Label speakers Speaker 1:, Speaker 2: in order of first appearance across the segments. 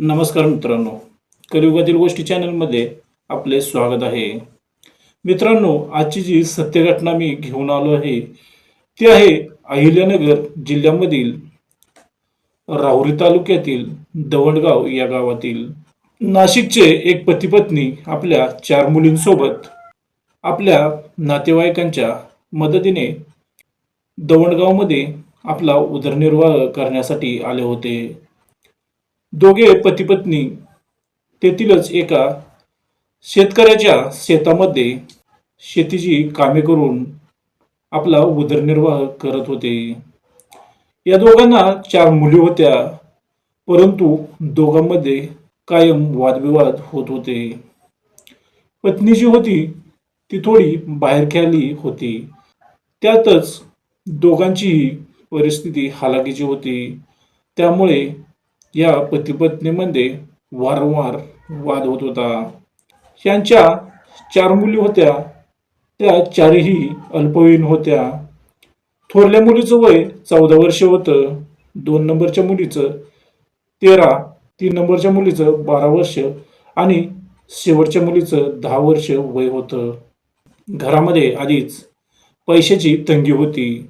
Speaker 1: नमस्कार मित्रांनो. कलियुगातील गोष्टी चॅनलमध्ये आपले स्वागत आहे. मित्रांनो आजची जी सत्यघटना मी घेऊन आलो आहे ती आहे अहिल्यानगर जिल्ह्यामधील राहुरी तालुक्यातील दवंडगाव या गावातील. नाशिकचे एक पतीपत्नी आपल्या चार मुलींसोबत आपल्या नातेवाईकांच्या मदतीने दवंडगावमध्ये आपला उदरनिर्वाह करण्यासाठी आले होते. दोघे पती पत्नी तेथीलच एका शेतकऱ्याच्या शेतामध्ये शेतीची कामे करून आपला उदरनिर्वाह करत होते. या दोघांना चार मुली होत्या परंतु दोघांमध्ये कायम वादविवाद होत होते. पत्नी जी होती ती थोडी बाहेर खेळली होती. त्यातच दोघांचीही परिस्थिती हालाकीची होती. त्यामुळे या पतीपत्नीमध्ये वारंवार वाद होत होता. यांच्या चार मुली होत्या. त्या चारही अल्पवयीन होत्या. थोरल्या मुलीचं वय चौदा वर्ष होतं. दोन नंबरच्या मुलीचं तेरा तीन नंबरच्या मुलीचं बारा वर्ष आणि शेवटच्या मुलीचं दहा वर्ष वय होतं. घरामध्ये आधीच पैशाची तंगी होती.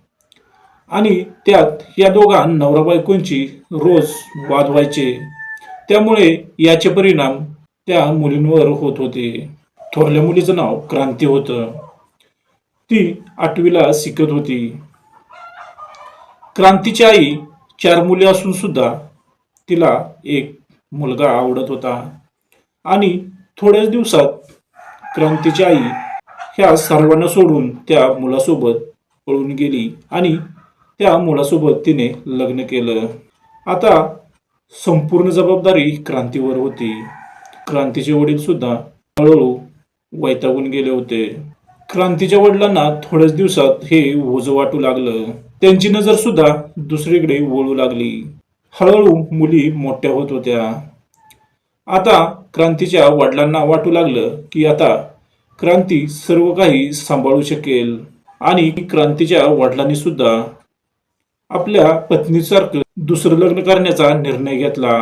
Speaker 1: आणि त्यात या दोघा नवरा बायकोंची रोज वाद व्हायचे. त्यामुळे याचे परिणाम त्या मुलींवर होत होते. थोरल्या मुलीचं नाव क्रांती होतं. ती आठवीला शिकत होती. क्रांतीची आई चार मुली असून सुद्धा तिला एक मुलगा आवडत होता. आणि थोड्याच दिवसात क्रांतीची आई ह्या सर्वांना सोडून त्या मुलासोबत पळून गेली आणि त्या मुलासोबत तिने लग्न केलं. आता संपूर्ण जबाबदारी क्रांतीवर होती. क्रांतीचे वडील सुद्धा हळूहळू वैतागून गेले होते. क्रांतीच्या वडिलांना थोड्याच दिवसात हे ओझं वाटू लागलं. त्यांची नजर सुद्धा दुसरीकडे वळू लागली. हळूहळू मुली मोठ्या होत होत्या. आता क्रांतीच्या वडिलांना वाटू लागलं की आता क्रांती सर्व काही सांभाळू शकेल आणि क्रांतीच्या वडिलांनी सुद्धा आपल्या पत्नीसारखं दुसरं लग्न करण्याचा निर्णय घेतला.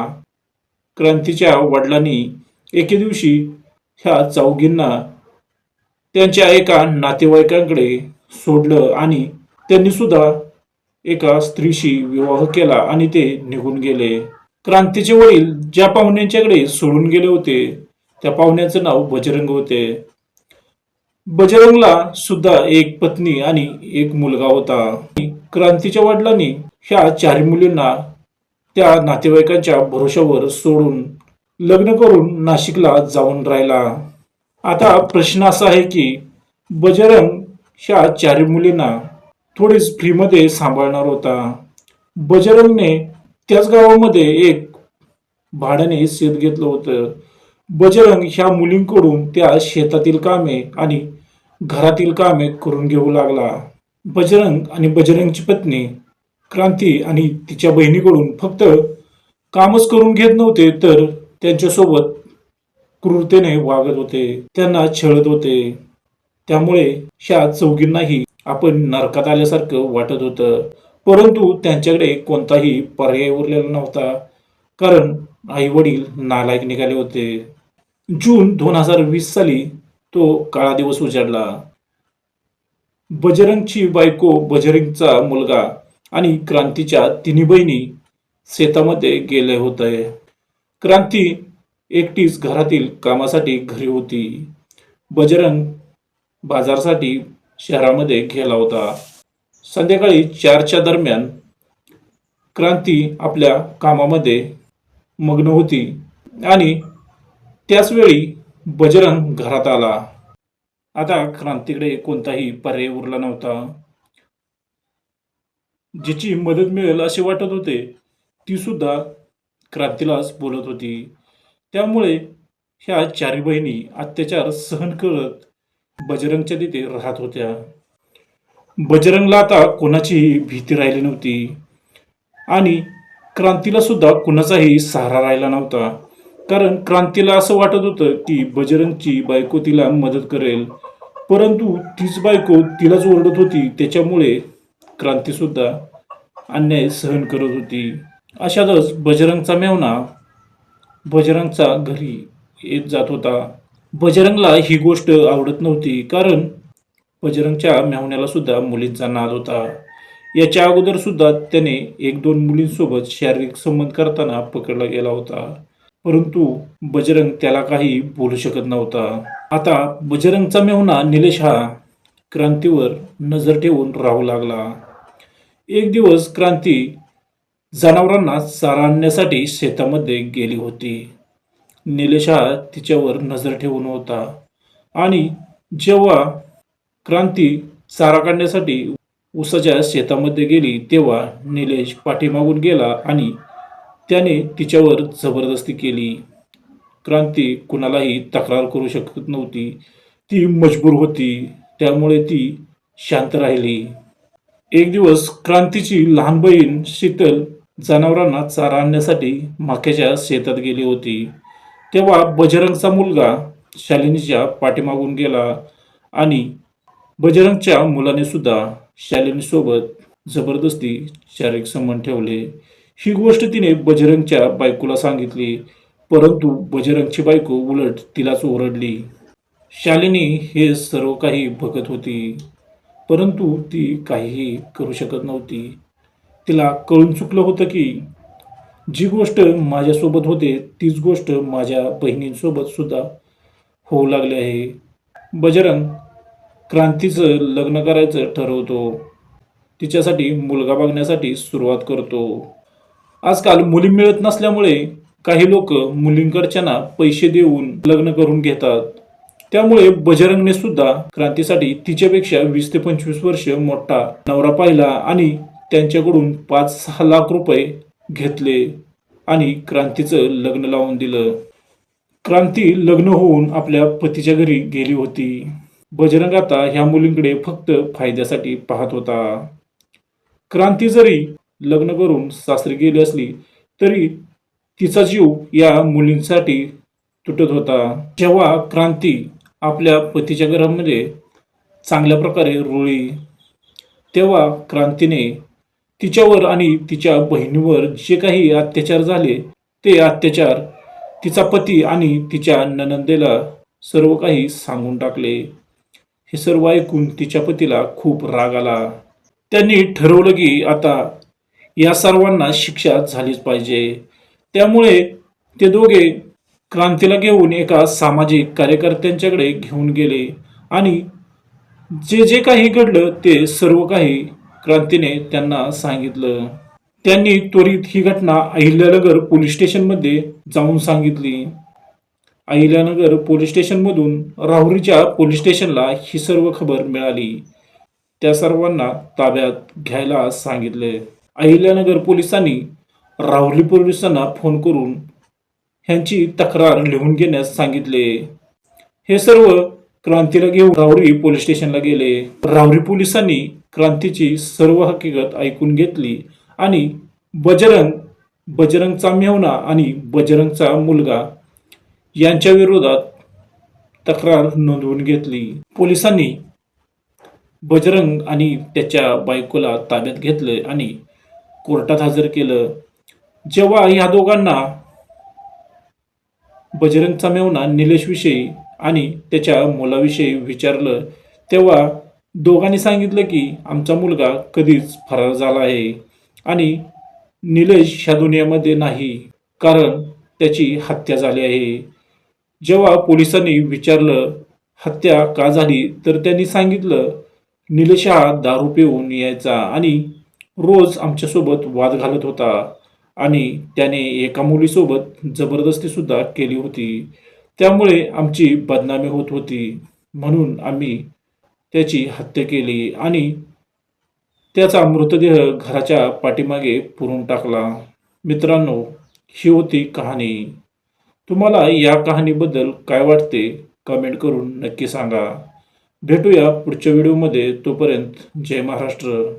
Speaker 1: क्रांतीच्या वडिलांनी एके दिवशी ह्या चौघींना त्यांच्या एका नातेवाईकांकडे सोडलं आणि त्यांनी सुद्धा एका स्त्रीशी विवाह केला आणि ते निघून गेले. क्रांतीचे वडील ज्या पाहुण्यांच्याकडे सोडून गेले होते त्या पाहुण्याचं नाव बजरंग होते. बजरंगला सुद्धा एक पत्नी आणि एक मुलगा होता. क्रांतीच्या वडिलांनी ह्या चार मुलींना त्या नातेवाईकांच्या भरोशावर सोडून लग्न करून नाशिकला जाऊन राहिला. आता प्रश्न असा आहे की बजरंग ह्या चार मुलींना थोडीच फ्रीमध्ये सांभाळणार होता. बजरंगने त्याच गावामध्ये एक भाड्याने शेत घेतलं होतं. बजरंग ह्या मुलींकडून त्या शेतातील कामे आणि घरातील कामे करून घेऊ लागला. बजरंग आणि बजरंगची पत्नी क्रांती आणि तिच्या बहिणीकडून फक्त कामच करून घेत नव्हते तर त्यांच्यासोबत क्रूरतेने वागत होते. त्यांना छळत होते. त्यामुळे ह्या चौघींनाही आपण नरकात आल्यासारखं वाटत होतं. परंतु त्यांच्याकडे कोणताही पर्याय उरलेला नव्हता. कारण आई वडील नालायक निघाले होते. जून दोन हजार वीस साली तो काळा दिवस उजाडला. बजरंगची बायको बजरंगचा मुलगा आणि क्रांतीच्या तिन्ही बहिणी शेतामध्ये गेले होते. क्रांती एकटीच घरातील कामासाठी घरी होती. बजरंग बाजारसाठी शहरामध्ये गेला होता. संध्याकाळी चारच्या दरम्यान क्रांती आपल्या कामामध्ये मग्न होती आणि त्याच वेळी बजरंग घरात आला. आता क्रांतीकडे कोणताही पर्याय उरला नव्हता. जिची मदत मिळेल असे वाटत होते ती सुद्धा क्रांतीलाच बोलत होती. त्यामुळे ह्या चारी बहिणी अत्याचार सहन करत बजरंगच्या तिथे राहत होत्या. बजरंगला आता कोणाचीही भीती राहिली नव्हती. आणि क्रांतीला सुद्धा कुणाचाही सहारा राहिला नव्हता. कारण क्रांतीला असं वाटत होतं की बजरंगची बायको तिला मदत करेल. परंतु तीच बायको तिलाच ओरडत होती. त्याच्यामुळे क्रांतीसुद्धा अन्याय सहन करत होती. अशातच बजरंगचा मेवना बजरंगचा घरी येत जात होता. बजरंगला ही गोष्ट आवडत नव्हती. कारण बजरंगच्या मेहण्याला सुद्धा मुलींचा नाद होता. याच्या अगोदर सुद्धा त्याने एक दोन मुलींसोबत शारीरिक संबंध करताना पकडला गेला होता. परंतु बजरंग त्याला काही बोलू शकत नव्हता. आता बजरंगचा मेहुणा निलेश हा क्रांतीवर नजर ठेवून राहू लागला. एक दिवस क्रांती जनावरांना चारा आणण्यासाठी शेतामध्ये गेली होती. निलेश हा तिच्यावर नजर ठेवून होता आणि जेव्हा क्रांती चारा काढण्यासाठी उसाच्या शेतामध्ये गेली तेव्हा निलेश पाठीमागून गेला आणि त्याने तिच्यावर जबरदस्ती केली. क्रांती कुणालाही तक्रार करू शकत नव्हती. ती मजबूर होती. त्यामुळे ती शांत राहिली. एक दिवस क्रांतीची लहान बहीण शीतल जनावरांना चारा आणण्यासाठी माक्याच्या शेतात गेली होती. तेव्हा बजरंगचा मुलगा शालिनीच्या पाठीमागून गेला आणि बजरंगच्या मुलाने सुद्धा शालिनीसोबत जबरदस्ती शारीरिक संबंध ठेवले. ही गोष्ट तिने बजरंगच्या बायकोला सांगितली. परंतु बजरंगची बायको उलट तिलाच ओरडली. शालिनी हे सर्व काही बघत होती. परंतु ती काहीही करू शकत नव्हती. तिला कळून चुकलं होतं की जी गोष्ट माझ्यासोबत होते तीच गोष्ट माझ्या बहिणींसोबत सुद्धा होऊ लागली आहे. बजरंग क्रांतीचं लग्न करायचं ठरवतो. तिच्यासाठी मुलगा बघण्यासाठी सुरुवात करतो. आजकाल मुली मिळत नसल्यामुळे काही लोक मुलींकडच्यांना पैसे देऊन लग्न करून घेतात. त्यामुळे बजरंगने सुद्धा क्रांतीसाठी तिच्यापेक्षा वीस ते पंचवीस वर्ष मोठा नवरा पाहिला आणि त्यांच्याकडून पाच सहा लाख रुपये घेतले आणि क्रांतीचं लग्न लावून दिलं. क्रांती लग्न होऊन आपल्या पतीच्या घरी गेली होती. बजरंग आता ह्या मुलींकडे फक्त फायद्यासाठी पाहत होता. क्रांती जरी लग्न करून सासरी गेली असली तरी तिचा जीव या मुलींसाठी तुटत होता. जेव्हा क्रांती आपल्या पतीच्या घरामध्ये चांगल्या प्रकारे रुळली तेव्हा क्रांतीने तिच्यावर आणि तिच्या बहिणीवर जे काही अत्याचार झाले ते अत्याचार तिचा पती आणि तिच्या ननंदेला सर्व काही सांगून टाकले. हे सर्व ऐकून तिच्या पतीला खूप राग आला. त्यांनी ठरवलं की आता या सर्वांना शिक्षा झालीच पाहिजे. त्यामुळे ते दोघे क्रांतीला घेऊन एका सामाजिक कार्यकर्त्यांच्याकडे घेऊन गेले आणि जे जे काही घडलं ते सर्व काही क्रांतीने त्यांना सांगितलं. त्यांनी त्वरित ही घटना अहिल्यानगर पोलीस स्टेशनमध्ये जाऊन सांगितली. अहिल्यानगर पोलीस स्टेशनमधून राहुरीच्या पोलीस स्टेशनला ही सर्व खबर मिळाली. त्या सर्वांना ताब्यात घ्यायला सांगितले. अहिल्यानगर पोलिसांनी राहुरी पोलिसांना फोन करून ह्यांची तक्रार लिहून घेण्यास सांगितले. हे सर्व क्रांतीला घेऊन राहुरी पोलीस स्टेशनला गेले. राहुरी पोलिसांनी क्रांतीची सर्व हकीकत ऐकून घेतली आणि बजरंग बजरंगचा मेवना आणि बजरंगचा मुलगा यांच्या विरोधात तक्रार नोंदवून घेतली. पोलिसांनी बजरंग आणि त्याच्या बायकोला ताब्यात घेतले आणि कोर्टात हजर केलं. जेव्हा ह्या दोघांना बजरंगचा मेवना निलेशविषयी आणि त्याच्या मुलाविषयी विचारलं तेव्हा दोघांनी सांगितलं की आमचा मुलगा कधीच फरार झाला आहे आणि निलेश ह्या दुनियामध्ये नाही कारण त्याची हत्या झाली आहे. जेव्हा पोलिसांनी विचारलं हत्या का झाली? तर त्यांनी सांगितलं निलेश हा दारू पिऊन यायचा आणि रोज आमच्यासोबत वाद घालत होता आणि त्याने एका मुलीसोबत जबरदस्ती सुद्धा केली होती. त्यामुळे आमची बदनामी होत होती म्हणून आम्ही त्याची हत्या केली आणि त्याचा मृतदेह घराच्या पाठीमागे पुरून टाकला. मित्रांनो ही होती कहाणी. तुम्हाला या कहाणीबद्दल काय वाटते कमेंट करून नक्की सांगा. भेटूया पुढच्या व्हिडिओमध्ये. तोपर्यंत जय महाराष्ट्र.